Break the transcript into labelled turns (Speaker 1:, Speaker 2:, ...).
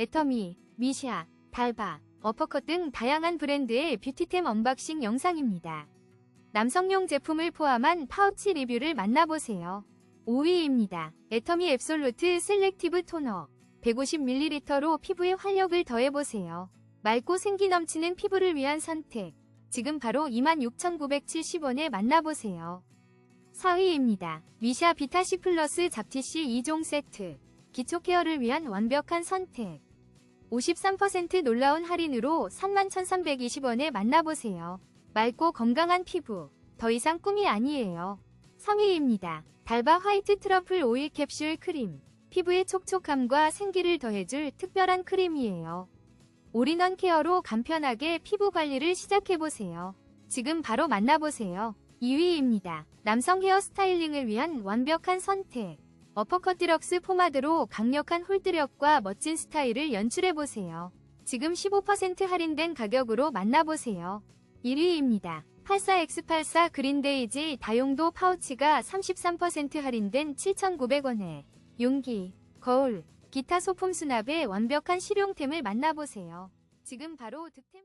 Speaker 1: 애터미, 미샤, 달바, 어퍼컷 등 다양한 브랜드의 뷰티템 언박싱 영상입니다. 남성용 제품을 포함한 파우치 리뷰를 만나보세요. 5위입니다. 애터미 앱솔루트 셀렉티브 토너 150ml로 피부에 활력을 더해보세요. 맑고 생기 넘치는 피부를 위한 선택. 지금 바로 26,970원에 만나보세요. 4위입니다. 미샤 비타시 플러스 잡티시 2종 세트. 기초 케어를 위한 완벽한 선택. 53% 놀라운 할인으로 31,320원에 만나보세요. 맑고 건강한 피부. 더 이상 꿈이 아니에요. 3위입니다. 달바 화이트 트러플 오일 캡슐 크림. 피부의 촉촉함과 생기를 더해줄 특별한 크림이에요. 올인원 케어로 간편하게 피부 관리를 시작해보세요. 지금 바로 만나보세요. 2위입니다. 남성 헤어 스타일링을 위한 완벽한 선택. 어퍼컷 디럭스 포마드로 강력한 홀드력과 멋진 스타일을 연출해보세요. 지금 15% 할인된 가격으로 만나보세요. 1위입니다. 84X84 그린데이지 다용도 파우치가 33% 할인된 7,900원에 용기, 거울, 기타 소품 수납의 완벽한 실용템을 만나보세요. 지금 바로 득템